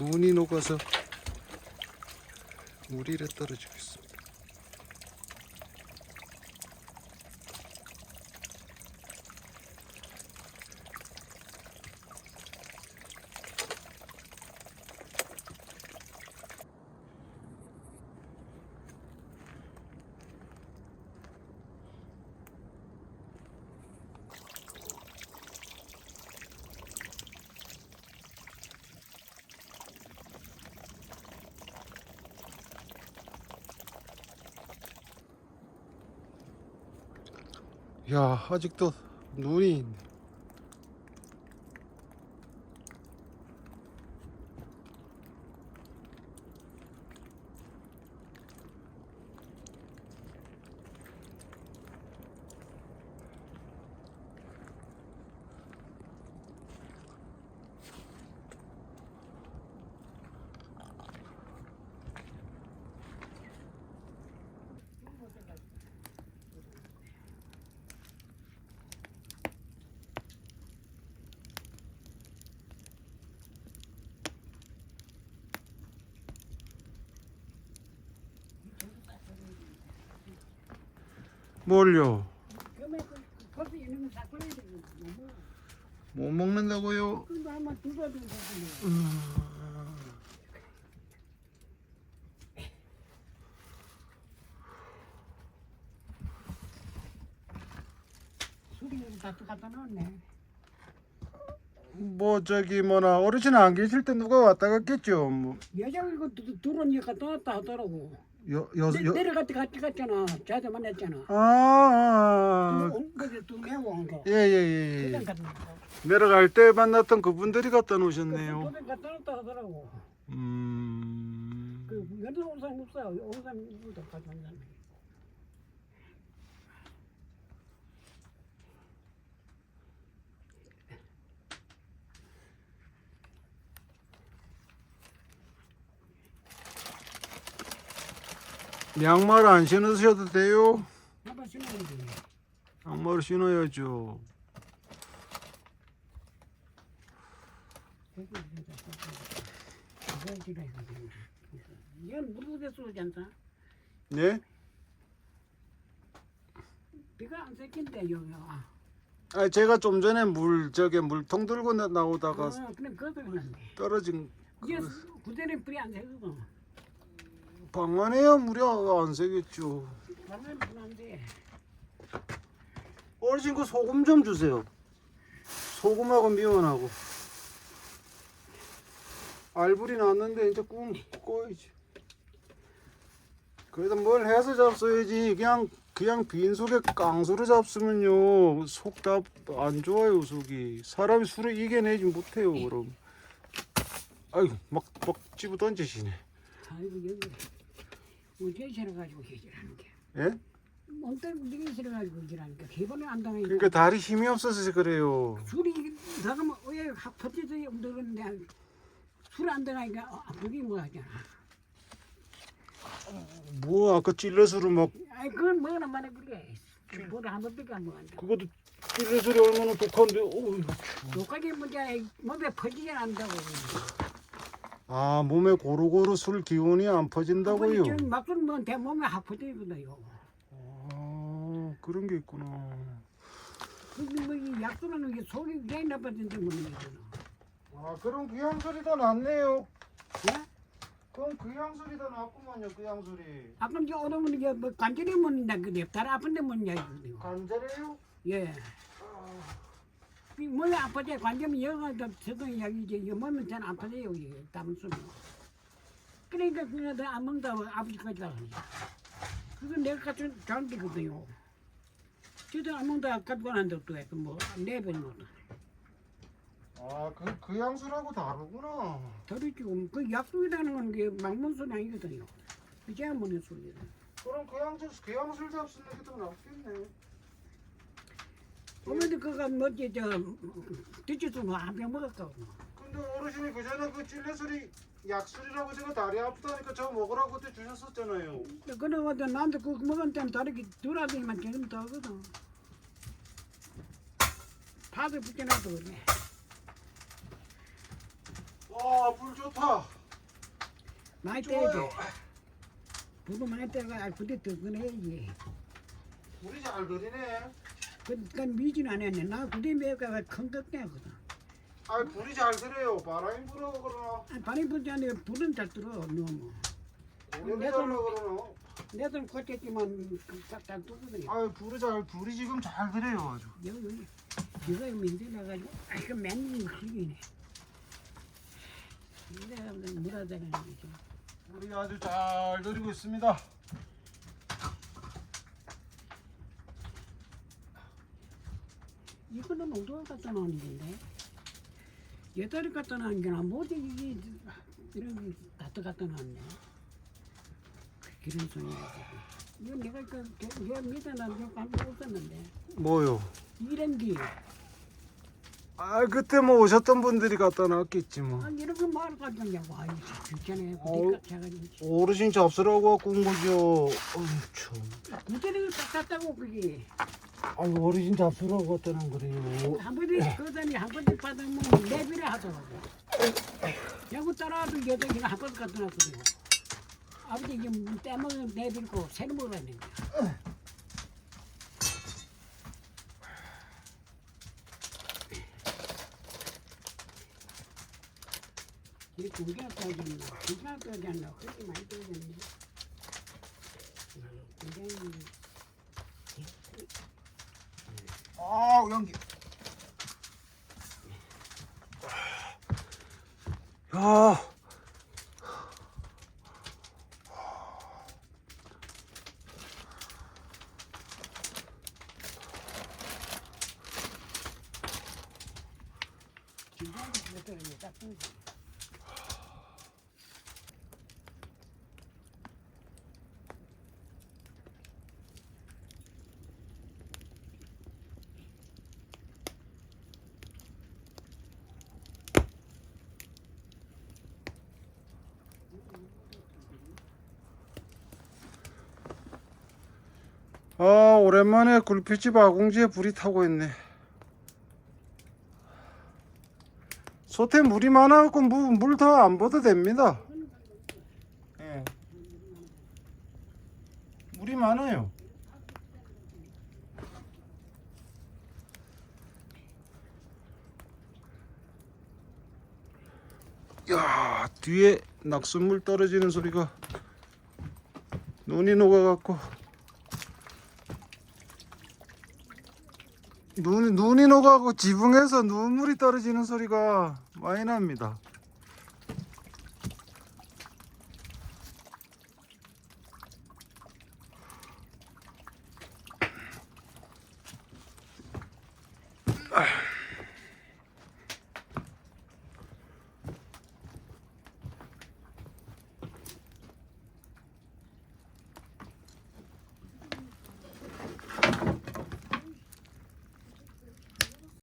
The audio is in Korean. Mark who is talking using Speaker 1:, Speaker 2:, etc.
Speaker 1: 눈이 녹아서 우리를 떨어지고 있어. 야, 아직도 눈이 뭘요?
Speaker 2: 그.
Speaker 1: 못 먹는다고요?
Speaker 2: 갖다 놓네.
Speaker 1: 뭐 저기 뭐나 어르신 안 계실 때 누가 왔다 갔겠죠. 뭐
Speaker 2: 여자가 이거 두런 이 갔다 왔다 하더라고.
Speaker 1: 여,
Speaker 2: 내,
Speaker 1: 여, 여.
Speaker 2: 내려갈 때 같이 갔잖아. 자주 만났잖아.
Speaker 1: 아, 아, 아.
Speaker 2: 매워 한 거.
Speaker 1: 예, 예, 예,
Speaker 2: 그냥
Speaker 1: 예.
Speaker 2: 갔다 놓고.
Speaker 1: 내려갈 때 만났던 그분들이 갖다 놓으셨네요.
Speaker 2: 그냥 갔다 놓다 하더라고.
Speaker 1: 음.
Speaker 2: 그 연락 온 사람 없어요. 온 사람 누구도 가져온 사람
Speaker 1: 양말 안 신으셔도 돼요.
Speaker 2: 한번 신어야지.
Speaker 1: 양말 신어야죠.
Speaker 2: 이건 무릎에 쏘지 않다.
Speaker 1: 네?
Speaker 2: 비가 안 새긴데 여기가.
Speaker 1: 아, 제가 좀 전에 물 저게 물통 들고 나, 나오다가
Speaker 2: 아, 그냥.
Speaker 1: 떨어진
Speaker 2: 이게 구대에 불이 안 새거든.
Speaker 1: 방 안에야 물이 안 새겠죠. 어르신 그 소금 좀 주세요. 소금하고 미원하고. 알불이 났는데 이제 꿈 꺼야지. 그래도 뭘 해서 잡숴야지. 그냥 그냥 빈속에 깡수로 잡수면요 속 다 안 좋아요 속이. 사람이 술을 이겨내지 못해요 그럼. 아이고 막막 집어 던지시네.
Speaker 2: 아이고 여기 어제 싫어가지고 계시라는 게.
Speaker 1: 예?
Speaker 2: 뭔때 네가 싫어가지고 계시라니까. 기본에 안 당하니까.
Speaker 1: 그러니까 다리 힘이 없어서 그래요.
Speaker 2: 술이 나가면 왜 퍼지도 없는데 술안 들어가니까 어, 그게 뭐 하잖아.
Speaker 1: 뭐 아까 찔러서로 막
Speaker 2: 아이 그건 뭐나 말해 그게. 뭐를 한 번밖에 안 먹었는데.
Speaker 1: 그것도 찔러서리 얼마나 독한데.
Speaker 2: 독하게 문제 몸에 퍼지질 않는다고.
Speaker 1: 아 몸에 고루고루 술 기운이 안 퍼진다고요?
Speaker 2: 지금 막술 뭐내 몸에 확 퍼지거든요.
Speaker 1: 아 그런 게 있구나.
Speaker 2: 근데 뭐이 약술은 이게 속이 굉장히 나빠진데 모르겠잖아.
Speaker 1: 아 그럼 그 향소리 더 낫네요.
Speaker 2: 예?
Speaker 1: 그럼 그 향소리 더 낫구만요. 그 향소리.
Speaker 2: 아까 이제 오르면 이게 뭐 관절이 먹는다 그래. 다리 아픈데 먹냐 이거든요.
Speaker 1: 간절해요?
Speaker 2: 예. 이 몸이 아파져 관절이 여가도 저도 여기 이제 이 몸이 잘 아파져요 이게 땀 쏘면. 그러니까 그냥 안 먹다고 아버지까지 가서. 그거 내가 같은 장비거든요. 저도 안 먹다 갖고 간다 또 해. 그뭐 내배는 것도.
Speaker 1: 아그 그 향수라고 다르구나.
Speaker 2: 다르지. 그 약속이라는 건게 막문소리 아니거든요. 그제 먹는 소리거든.
Speaker 1: 그럼 그 향수 그 향수를 잡수는 게더 낫겠네.
Speaker 2: 어머니 그거 뭐지 저 뒤집어 한병 먹었다고.
Speaker 1: 근데 어르신이 그 전에 그 찔레 소리 약술이라고 제가 다리 아프다니까 저 먹으라고 그때 주셨었잖아요.
Speaker 2: 그래가지고 나한테 그거 먹은 때는 다르게 두라지만 지금 더 하거든. 다들 붙여놔도 그래.
Speaker 1: 와 아불 좋다.
Speaker 2: 많이
Speaker 1: 좋아요.
Speaker 2: 떼야 돼. 불도 많이 떼가 부대 뜨거내야지.
Speaker 1: 물이 잘 들이네.
Speaker 2: 그니까 미진 안 했네. 나 부대 매가 큰 걱정이거든.
Speaker 1: 아 불이 잘 들어요. 바람이 불어 그러나.
Speaker 2: 아, 바람 불지 않으 불은 잘 들어. 너무.
Speaker 1: 오래
Speaker 2: 손-
Speaker 1: 그러나.
Speaker 2: 내손 꽂혔지만 딱딱 뜨거든요.
Speaker 1: 아 불이 잘 불이 지금 잘 들어요 아주.
Speaker 2: 여기 여기 이거 민들어가지고 아 이거 맨날 죽이네. 내가 거지.
Speaker 1: 물이 아주 잘 들이고 있습니다.
Speaker 2: 이거는 농도가 갖다 놓는 건데. 여다리 갖다 놓는 게나 뭐지 이게 이런 게 갖다 갖다 놨네. 그런 소리야. 이거 내가 그 내가 믿어놨는 거 갖고 없었는데
Speaker 1: 뭐요?
Speaker 2: 이런 게
Speaker 1: 아 그때 뭐 오셨던 분들이 갖다 놨겠지 뭐.
Speaker 2: 아, 이런 거 말을 가져냐고 아이 귀찮네
Speaker 1: 어우.
Speaker 2: 부디 해가지고
Speaker 1: 어르신 잡수라고 갖고 온 거죠. 어휴 참.
Speaker 2: 부대를 딱 갖다고 그게
Speaker 1: 아유 어르신 잡수라고 갖다 놓은 거래요.
Speaker 2: 한 번에 그다니 한 번에 받으면 내비를 하더라고. 야구 따라와도 여자기가 한번 갖다 놨거든요. 아버지 이게 떼먹은 내비고 새로 먹어야 된다. 이 두개나 떠졌나? 두개나 떠졌나? 그렇게 많이 떠졌네. 굉장히
Speaker 1: 아 연기. 야.
Speaker 2: 굉장히 그것들은 딱 떠지.
Speaker 1: 아 오랜만에 굴빛집 아궁지에 불이 타고 있네. 솥에 물이 많아갖고 물더안 부어도 됩니다. 예. 물이 많아요. 야 뒤에 낙순물 떨어지는 소리가 눈이 녹아갖고 눈, 눈이 녹아갖고 지붕에서 눈물이 떨어지는 소리가 많이 납니다.